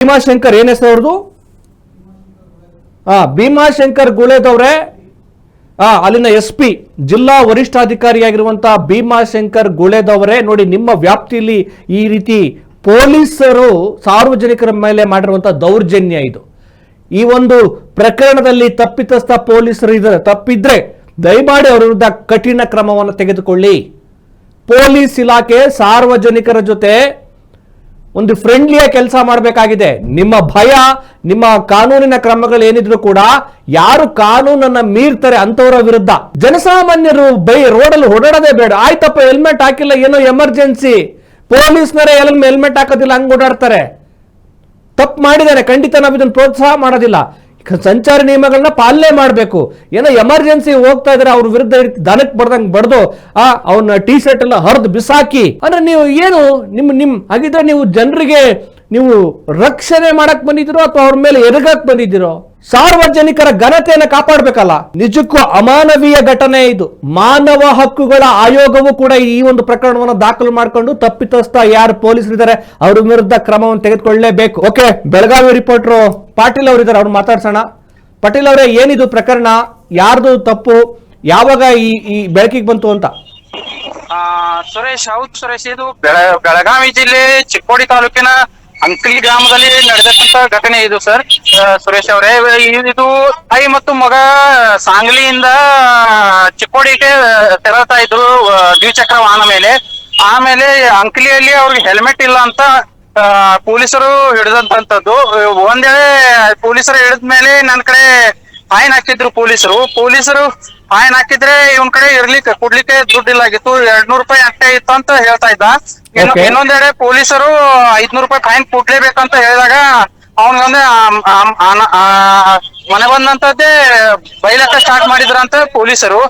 ಭೀಮಾಶಂಕರ್ ಏನ್ ಹೆಸರು ಅವ್ರದ್ದು ಆ, ಭೀಮಾಶಂಕರ್ ಗುಳೇದವ್ರೆ ಆ, ಅಲ್ಲಿನ ಎಸ್ ಪಿ ಜಿಲ್ಲಾ ವರಿಷ್ಠಾಧಿಕಾರಿಯಾಗಿರುವಂತಹ ಭೀಮಾಶಂಕರ್ ಗುಳೇದವರೇ ನೋಡಿ, ನಿಮ್ಮ ವ್ಯಾಪ್ತಿಯಲ್ಲಿ ಈ ರೀತಿ ಪೊಲೀಸರು ಸಾರ್ವಜನಿಕರ ಮೇಲೆ ಮಾಡಿರುವಂತಹ ದೌರ್ಜನ್ಯ ಇದು. ಈ ಒಂದು ಪ್ರಕರಣದಲ್ಲಿ ತಪ್ಪಿತಸ್ಥ ಪೊಲೀಸರು ಇದ್ದಾರೆ ತಪ್ಪಿದ್ರೆ ದಯಮಾಡಿ ಅವರ ವಿರುದ್ಧ ಕಠಿಣ ಕ್ರಮವನ್ನು ತೆಗೆದುಕೊಳ್ಳಿ. ಪೊಲೀಸ್ ಇಲಾಖೆ ಸಾರ್ವಜನಿಕರ ಜೊತೆ ಒಂದು ಫ್ರೆಂಡ್ಲಿಯ ಕೆಲಸ ಮಾಡಬೇಕಾಗಿದೆ. ನಿಮ್ಮ ಭಯ, ನಿಮ್ಮ ಕಾನೂನಿನ ಕ್ರಮಗಳು ಏನಿದ್ರು ಕೂಡ ಯಾರು ಕಾನೂನನ್ನ ಮೀರ್ತಾರೆ ಅಂತವರ ವಿರುದ್ಧ. ಜನಸಾಮಾನ್ಯರು ಬೈ ರೋಡಲ್ಲಿ ಓಡಾಡೋದೇ ಬೇಡ. ಆಯ್ತಪ್ಪ ಹೆಲ್ಮೆಟ್ ಹಾಕಿಲ್ಲ, ಏನೋ ಎಮರ್ಜೆನ್ಸಿ ಪೊಲೀಸ್ನರೇ ಎಲ್ಲ ಹೆಲ್ಮೆಟ್ ಹಾಕೋದಿಲ್ಲ, ಹಂಗ್ ಓಡಾಡ್ತಾರೆ. ತಪ್ಪು ಮಾಡಿದ್ದಾರೆ. ಖಂಡಿತ ನಾವು ಇದನ್ನು ಪ್ರೋತ್ಸಾಹ ಮಾಡೋದಿಲ್ಲ. ಸಂಚಾರಿ ನಿಯಮಗಳನ್ನ ಪಾಲನೆ ಮಾಡಬೇಕು. ಏನೋ ಎಮರ್ಜೆನ್ಸಿ ಹೋಗ್ತಾ ಇದ್ರೆ ಅವ್ರ ವಿರುದ್ಧ ದನಕ್ಕೆ ಬಡ್ದಂಗೆ ಬಡ್ದು, ಆ, ಅವನ ಟೀ ಶರ್ಟ್ ಎಲ್ಲ ಹರಿದು ಬಿಸಾಕಿ. ಅಂದ್ರೆ ನೀವು ಏನು, ನಿಮ್ ನಿಮ್ ಹಾಗಿದ್ರೆ ನೀವು ಜನರಿಗೆ ನೀವು ರಕ್ಷಣೆ ಮಾಡಕ್ ಬಂದಿದ್ದೀರೋ ಅಥವಾ ಅವ್ರ ಮೇಲೆ ಎರಗಕ್ ಬಂದಿದ್ದೀರೋ? ಸಾರ್ವಜನಿಕರ ಘನತೆಯನ್ನು ಕಾಪಾಡಬೇಕಲ್ಲ. ನಿಜಕ್ಕೂ ಅಮಾನವೀಯ ಘಟನೆ ಇದು. ಮಾನವ ಹಕ್ಕುಗಳ ಆಯೋಗವು ಕೂಡ ಈ ಒಂದು ಪ್ರಕರಣವನ್ನು ದಾಖಲು ಮಾಡಿಕೊಂಡು ತಪ್ಪಿತಸ್ಥ ಯಾರು ಪೊಲೀಸರು ಇದ್ದಾರೆ ಅವ್ರ ವಿರುದ್ಧ ಕ್ರಮವನ್ನು ತೆಗೆದುಕೊಳ್ಳಲೇಬೇಕು ಓಕೆ, ಬೆಳಗಾವಿ ರಿಪೋರ್ಟರ್ ಪಾಟೀಲ್ ಅವರಿದ್ದಾರೆ ಅವ್ರು ಮಾತಾಡ್ಸೋಣ. ಪಾಟೀಲ್ ಅವರೇ, ಏನಿದು ಪ್ರಕರಣ? ಯಾರ್ದು ತಪ್ಪು? ಯಾವಾಗ ಈ ಈ ಬೆಳಕಿಗೆ ಬಂತು ಅಂತ? ಸುರೇಶ್, ಹೌದು ಸುರೇಶ್, ಇದು ಬೆಳ, ಬೆಳಗಾವಿ ಜಿಲ್ಲೆ ಚಿಕ್ಕೋಡಿ ತಾಲೂಕಿನ ಅಂಕಲಿ ಗ್ರಾಮದಲ್ಲಿ ನಡೆದಂತ ಘಟನೆ ಇದು ಸರ್. ಸುರೇಶ್ ಅವರೇ ಇದು ತಾಯಿ ಮತ್ತು ಮಗ ಸಾಂಗ್ಲಿಯಿಂದ ಚಿಕ್ಕೋಡಿಗೆ ತೆರಳತಾ ಇದ್ರು ದ್ವಿಚಕ್ರ ವಾಹನ ಮೇಲೆ. ಆಮೇಲೆ ಅಂಕಲಿಯಲ್ಲಿ ಅವ್ರಿಗೆ ಹೆಲ್ಮೆಟ್ ಇಲ್ಲ ಅಂತ ಪೊಲೀಸರು ಹಿಡಿದಂತದ್ದು ಒಂದೇಳೆ ಪೊಲೀಸರು ಹಿಡಿದ ಮೇಲೆ ನನ್ನ ಕಡೆ ಫೈನ್ ಹಾಕಿದ್ರು ಪೊಲೀಸರು. ಪೊಲೀಸರು ಫೈನ್ ಹಾಕಿದ್ರೆ ಇವನ್ ಕಡೆ ಇರ್ಲಿಕ್ಕೆ ಕೊಡ್ಲಿಕ್ಕೆ ದುಡ್ಡಿಲ್ಲಾಗಿತ್ತು ಎರಡ್ ನೂರ್ ರೂಪಾಯಿ ಅಷ್ಟೇ ಇತ್ತು ಅಂತ ಹೇಳ್ತಾ ಇದ್ದ. ಇನ್ನು- Okay. ಇನ್ನೊಂದೆಡೆ ಪೊಲೀಸರು ಐದ್ನೂರ್ ರೂಪಾಯಿ ಫೈನ್ ಕೊಡ್ಲೇಬೇಕಂತ ಹೇಳಿದಾಗ ಅವನಿಗೊಂದೆ ಮನೆ ಬಂದಂತದ್ದೇ ಬೈಲಕ್ಕೆ ಸ್ಟಾರ್ಟ್ ಮಾಡಿದ್ರಂತ ಪೊಲೀಸರು.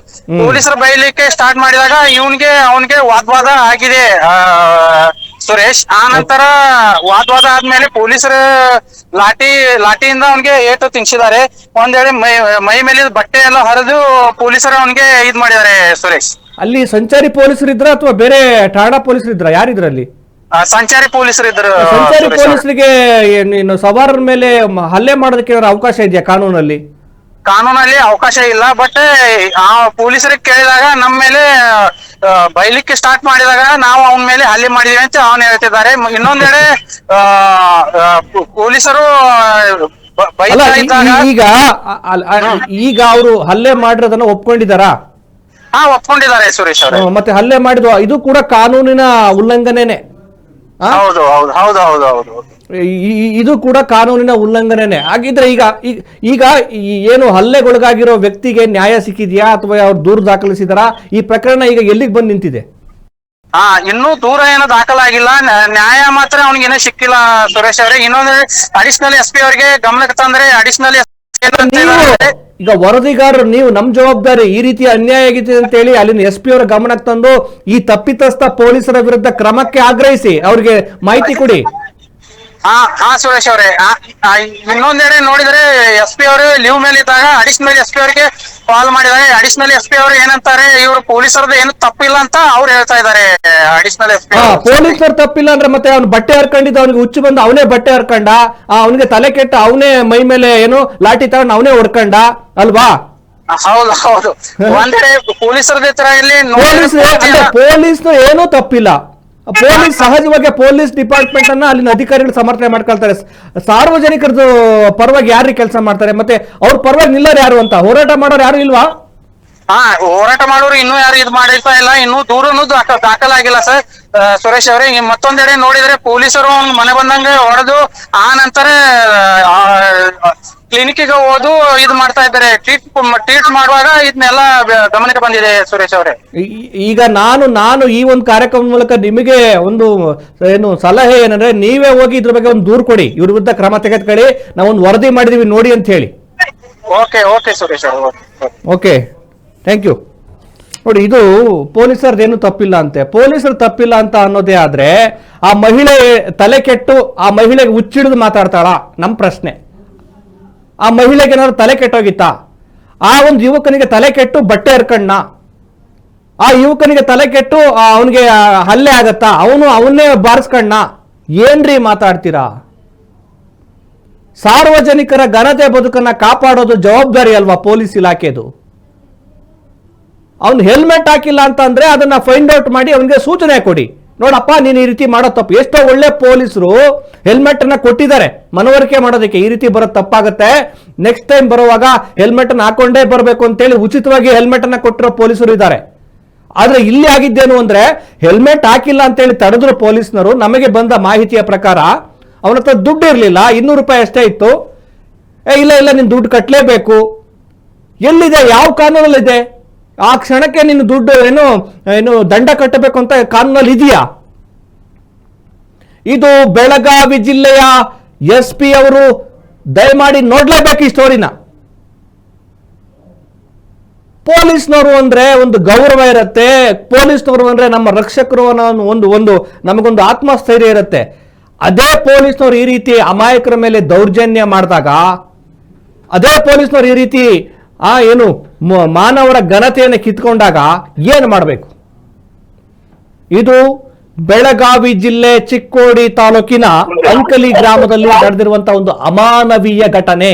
ಪೊಲೀಸರು ಬೈಲಿಕ್ಕೆ ಸ್ಟಾರ್ಟ್ ಮಾಡಿದಾಗ ಇವನ್ಗೆ ಅವನ್ಗೆ ವಾಗ್ವಾದ ಆಗಿದೆ. ಆ, ಸುರೇಶ್ ಆ ನಂತರ ವಾದವಾದ ಆದ್ಮೇಲೆ ಪೊಲೀಸರ ಲಾಠಿ ಲಾಠಿಯಿಂದ ಅವನ್ಗೆ ಏಟು ತಿನ್ಸಿದ್ದಾರೆ ಒಂದ್ ವೇಳೆ ಮೈ ಮೈ ಮೇಲೆ ಬಟ್ಟೆ ಎಲ್ಲ ಹರಿದು ಪೊಲೀಸರು ಅವನ್ಗೆ ಇದ್ ಮಾಡಿದ್ದಾರೆ ಸುರೇಶ್. ಅಲ್ಲಿ ಸಂಚಾರಿ ಪೊಲೀಸರು ಇದ್ರ ಅಥವಾ ಬೇರೆ ಠಾಣಾ ಪೊಲೀಸರು ಇದ್ರ? ಯಾರಿದ್ರ ಅಲ್ಲಿ? ಆ, ಸಂಚಾರಿ ಪೊಲೀಸರು ಇದ್ರು ಸಂಚಾರಿ ಸುರೇಶ್ ಅವ್ರೆ. ಪೊಲೀಸರಿಗೆ ನೀನು ಸವಾರರ ಮೇಲೆ ಮ- ಹಲ್ಲೆ ಮಾಡೋದಕ್ಕೆ ಏನಾದ್ರು ಅವಕಾಶ ಇದೆಯಾ ಕಾನೂನಲ್ಲಿ? ಕಾನೂನಲ್ಲಿ ಅವಕಾಶ ಇಲ್ಲ ಬಟ್ ಆ ಪೊಲೀಸರಿಗೆ ಕೇಳಿದಾಗ ನಮ್ಮ ಮೇಲೆ ಬೈಲಿಕ್ಕೆ ಸ್ಟಾರ್ಟ್ ಮಾಡಿದಾಗ ನಾವು ಅವನ ಮೇಲೆ ಹಲ್ಲೆ ಮಾಡಿದ್ವಿ ಅಂತ ಅವನು ಹೇಳ್ತಿದ್ದಾರೆ. ಇನ್ನೊಂದೆಡೆ ಪೊಲೀಸರು ಬ- ಅಲ್ಲ ಬೈತಾ ಇದ್ದಾಗ ಈ- ಈಗ ಅ- ಅಲ್- ಅ- ಈಗ ಅವರು ಹಲ್ಲೆ ಮಾಡಿರೋದನ್ನ ಒಪ್ಕೊಂಡಿದಾರಾ ಹಾ ಒಪ್ಕೊಂಡಿದ್ದಾರೆ ಸುರೇಶ್ ಅವರು. ಹ್ಮ್, ಮತ್ತೆ ಹಲ್ಲೆ ಮಾಡಿದ್ವು ಇದು ಕೂಡ ಕಾನೂನಿನ ಉಲ್ಲಂಘನೆನೆ? ಹೌದು ಹೌದು ಹೌದು ಹೌದು ಹೌದು. ಇದು ಕೂಡ ಕಾನೂನಿನ ಉಲ್ಲಂಘನೆ ಹಾಗಿದ್ರೆ ಈಗ ಈಗ ಏನು ಹಲ್ಲೆಗೊಳಗಾಗಿರೋ ವ್ಯಕ್ತಿಗೆ ನ್ಯಾಯ ಸಿಕ್ಕಿದ್ಯಾ ಅಥವಾ ಅವ್ರು ದೂರು ದಾಖಲಿಸಿದಾರ? ಈ ಪ್ರಕರಣ ಈಗ ಎಲ್ಲಿಗೆ ಬಂದು ನಿಂತಿದೆ? ಹಾ ಇನ್ನೂ ದೂರ ಏನೋ ದಾಖಲಾಗಿಲ್ಲ. ನ್ಯಾಯ ಮಾತ್ರ ಅವನಿಗೆ ಏನೋ ಸಿಕ್ಕಿಲ್ಲ ಸುರೇಶ್ ಅವರೇ. ಇನ್ನೊಂದು ಅಡಿಷನಲ್ ಎಸ್ ಪಿ ಅವರಿಗೆ ಗಮನಕ್ಕೆ ತಂದ್ರೆ ಅಡಿಷನಲ್ ಈಗ ವರದಿಗಾರರು ನೀವು ನಮ್ ಜವಾಬ್ದಾರಿ ಈ ರೀತಿ ಅನ್ಯಾಯ ಆಗಿದೆ ಅಂತ ಹೇಳಿ ಅಲ್ಲಿನ ಎಸ್ ಪಿ ಅವರ ಗಮನಕ್ಕೆ ತಂದು ಈ ತಪ್ಪಿತಸ್ಥ ಪೊಲೀಸರ ವಿರುದ್ಧ ಕ್ರಮಕ್ಕೆ ಆಗ್ರಹಿಸಿ. ಅವ್ರಿಗೆ ಮಾಹಿತಿ ಕೊಡಿ. ಹಾ ಹಾ ಸುರೇಶ್ ಅವರೇ. ಇನ್ನೊಂದೆಡೆ ನೋಡಿದ್ರೆ ಎಸ್ ಪಿ ಅವರು ಲೀವ್ ಮೇಲೆ ಇದ್ದಾಗ ಅಡಿಷನಲ್ ಎಸ್ ಪಿ ಅವರಿಗೆ ಕಾಲ್ ಮಾಡಿದಾಗ ಅಡಿಷನಲ್ ಎಸ್ ಪಿ ಅವರು ಏನಂತಾರೆ ಇವರು ಪೊಲೀಸರದ್ದು ಏನು ತಪ್ಪಿಲ್ಲ ಅಂತ ಅವ್ರು ಹೇಳ್ತಾ ಇದ್ದಾರೆ. ಅಡಿಷನಲ್ ಎಸ್ ಪಿ ಪೊಲೀಸರು ತಪ್ಪಿಲ್ಲ ಅಂದ್ರೆ ಮತ್ತೆ ಅವ್ನು ಬಟ್ಟೆ ಹರ್ಕೊಂಡಿದ್ದ ಅವ್ನಿಗೆ ಹುಚ್ಚು ಬಂದು ಅವನೇ ಬಟ್ಟೆ ಹರ್ಕೊಂಡ? ಅವನಿಗೆ ತಲೆ ಕೆಟ್ಟ ಅವನೇ ಮೈ ಮೇಲೆ ಏನು ಲಾಠಿ ತಗೊಂಡು ಅವನೇ ಹೊಡ್ಕೊಂಡ? ಅಲ್ವಾ? ಹೌದು ಹೌದು. ಒಂದೆಡೆ ಪೊಲೀಸರ ತರ ಇಲ್ಲಿ ಪೊಲೀಸ್ ಏನೂ ತಪ್ಪಿಲ್ಲ. ಪೊಲೀಸ್ ಸಹಜವಾಗಿ ಪೊಲೀಸ್ ಡಿಪಾರ್ಟ್ಮೆಂಟ್ ಅನ್ನ ಅಲ್ಲಿನ ಅಧಿಕಾರಿಗಳು ಸಮರ್ಥನೆ ಮಾಡ್ಕೊಳ್ತಾರೆ. ಸಾರ್ವಜನಿಕರದ್ದು ಪರವಾಗಿ ಯಾರು ಕೆಲಸ ಮಾಡ್ತಾರೆ? ಮತ್ತೆ ಅವ್ರ ಪರವಾಗಿ ನಿಲ್ಲೋರು ಯಾರು ಅಂತ? ಹೋರಾಟ ಮಾಡೋರು ಯಾರು ಇಲ್ವಾ? ಹಾ ಹೋರಾಟ ಮಾಡೋರು ಇನ್ನೂ ಯಾರು ಇದು ಮಾಡಿರ್ತಾ ಇಲ್ಲ. ಇನ್ನೂ ದೂರನು ದಾಖ ದಾಖಲಾಗಿಲ್ಲ ಸರ್. ಸುರೇಶ್ ಅವರೇ ಮತ್ತೊಂದೆಡೆ ನೋಡಿದ್ರೆ ಪೊಲೀಸರು ಅವ್ನ್ ಮನೆ ಬಂದಂಗ ಹೊಡೆದು ಆ ನಂತರ ಕ್ಲಿನಿಕ್ಗೆ ಹೋದು ಇದು ಮಾಡ್ತಾ ಇದ್ದಾರೆ. ಟ್ರೀಟ್ ಟ್ರೀಟ್ ಮಾಡುವಾಗ ಇದನ್ನೆಲ್ಲ ಗಮನಕ್ಕೆ ಬಂದಿದೆ ಸುರೇಶ್ ಅವರೇ. ಈಗ ನಾನು ನಾನು ಈ ಒಂದು ಕಾರ್ಯಕ್ರಮದ ಮೂಲಕ ನಿಮಗೆ ಒಂದು ಏನು ಸಲಹೆ ಏನಂದ್ರೆ ನೀವೇ ಹೋಗಿ ಇದ್ರ ಬಗ್ಗೆ ಒಂದು ದೂರು ಕೊಡಿ. ಇವ್ರ ವಿರುದ್ಧ ಕ್ರಮ ತೆಗೆದುಕೊಳ್ಳಿ. ನಾವು ಒಂದು ವರದಿ ಮಾಡಿದೀವಿ ನೋಡಿ ಅಂತ ಹೇಳಿ. ಓಕೆ ಓಕೆ ಸುರೇಶ್ ಅವರು ಓಕೆ. ಥ್ಯಾಂಕ್ ಯು ನೋಡಿ, ಇದು ಪೊಲೀಸರದೇನು ತಪ್ಪಿಲ್ಲ ಅಂತೆ. ಪೊಲೀಸರು ತಪ್ಪಿಲ್ಲ ಅಂತ ಅನ್ನೋದೇ ಆದ್ರೆ ಆ ಮಹಿಳೆ ತಲೆ ಕೆಟ್ಟು ಆ ಮಹಿಳೆಗೆ ಹುಚ್ಚಿಡಿದು ಮಾತಾಡ್ತಾಳ? ನಮ್ಮ ಪ್ರಶ್ನೆ. ಆ ಮಹಿಳೆಗೆ ಏನಾದ್ರು ತಲೆ ಕೆಟ್ಟೋಗಿತ್ತಾ? ಆ ಒಂದು ಯುವಕನಿಗೆ ತಲೆ ಕೆಟ್ಟು ಬಟ್ಟೆ ಹರ್ಕಣ್ಣ? ಆ ಯುವಕನಿಗೆ ತಲೆ ಕೆಟ್ಟು ಅವನಿಗೆ ಹಲ್ಲೆ ಆಗತ್ತಾ? ಅವನು ಅವನ್ನೇ ಬಾರಿಸ್ಕಣ್ಣ? ಏನ್ರಿ ಮಾತಾಡ್ತೀರಾ? ಸಾರ್ವಜನಿಕರ ಘನತೆ ಬದುಕನ್ನ ಕಾಪಾಡೋದು ಜವಾಬ್ದಾರಿ ಅಲ್ವಾ ಪೊಲೀಸ್ ಇಲಾಖೆದು? ಅವ್ನು ಹೆಲ್ಮೆಟ್ ಹಾಕಿಲ್ಲ ಅಂತ ಅಂದ್ರೆ ಅದನ್ನ ಫೈಂಡ್ ಔಟ್ ಮಾಡಿ ಅವನಿಗೆ ಸೂಚನೆ ಕೊಡಿ. ನೋಡಪ್ಪ, ನೀನು ಈ ರೀತಿ ಮಾಡೋ ತಪ್ಪು. ಎಷ್ಟೋ ಒಳ್ಳೆ ಪೊಲೀಸರು ಹೆಲ್ಮೆಟ್ ಅನ್ನ ಕೊಟ್ಟಿದ್ದಾರೆ. ಮನವರಿಕೆ ಮಾಡೋದಕ್ಕೆ ಈ ರೀತಿ ಬರೋದು ತಪ್ಪಾಗುತ್ತೆ. ನೆಕ್ಸ್ಟ್ ಟೈಮ್ ಬರುವಾಗ ಹೆಲ್ಮೆಟ್ ಅನ್ನ ಹಾಕೊಂಡೇ ಬರಬೇಕು ಅಂತೇಳಿ ಉಚಿತವಾಗಿ ಹೆಲ್ಮೆಟ್ ಅನ್ನ ಕೊಟ್ಟಿರೋ ಪೊಲೀಸರು ಇದ್ದಾರೆ. ಆದ್ರೆ ಇಲ್ಲಿ ಆಗಿದ್ದೇನು ಅಂದ್ರೆ ಹೆಲ್ಮೆಟ್ ಹಾಕಿಲ್ಲ ಅಂತೇಳಿ ತಡೆದ್ರು ಪೊಲೀಸ್ನರು ನಮಗೆ ಬಂದ ಮಾಹಿತಿಯ ಪ್ರಕಾರ ಅವನ ಹತ್ರ ದುಡ್ಡು ಇರಲಿಲ್ಲ, ಇನ್ನೂರು ರೂಪಾಯಿ ಅಷ್ಟೇ ಇತ್ತು. ಏ, ಇಲ್ಲ ಇಲ್ಲ, ನೀನು ದುಡ್ಡು ಕಟ್ಟಲೇಬೇಕು ಎಲ್ಲಿದೆ? ಯಾವ ಕಾನೂನಲ್ಲಿದೆ? ಆ ಕ್ಷಣಕ್ಕೆ ನಿನ್ನ ದುಡ್ಡು ಏನು ಏನು ದಂಡ ಕಟ್ಟಬೇಕು ಅಂತ ಕಾನೂನಲ್ಲಿ ಇದೆಯಾ? ಇದು ಬೆಳಗಾವಿ ಜಿಲ್ಲೆಯ ಎಸ್ ಪಿ ಅವರು ದಯಮಾಡಿ ನೋಡ್ಲೇಬೇಕು ಈ ಸ್ಟೋರಿನ. ಪೊಲೀಸ್ನವರು ಅಂದ್ರೆ ಒಂದು ಗೌರವ ಇರುತ್ತೆ ಪೊಲೀಸ್ನವರು ಅಂದ್ರೆ ನಮ್ಮ ರಕ್ಷಕರು ಅನ್ನೋ ಒಂದು ಒಂದು ನಮಗೊಂದು ಆತ್ಮಸ್ಥೈರ್ಯ ಇರುತ್ತೆ. ಅದೇ ಪೊಲೀಸ್ನವರು ಈ ರೀತಿ ಅಮಾಯಕರ ಮೇಲೆ ದೌರ್ಜನ್ಯ ಮಾಡಿದಾಗ, ಅದೇ ಪೊಲೀಸ್ನವ್ರು ಈ ರೀತಿ, ಆ, ಏನು ಮಾನವರ ಘನತೆಯನ್ನು ಕಿತ್ಕೊಂಡಾಗ ಏನು ಮಾಡಬೇಕು? ಇದು ಬೆಳಗಾವಿ ಜಿಲ್ಲೆ ಚಿಕ್ಕೋಡಿ ತಾಲೂಕಿನ ಅಂಕಲಿ ಗ್ರಾಮದಲ್ಲಿ ನಡೆದಿರುವಂತಹ ಒಂದು ಅಮಾನವೀಯ ಘಟನೆ.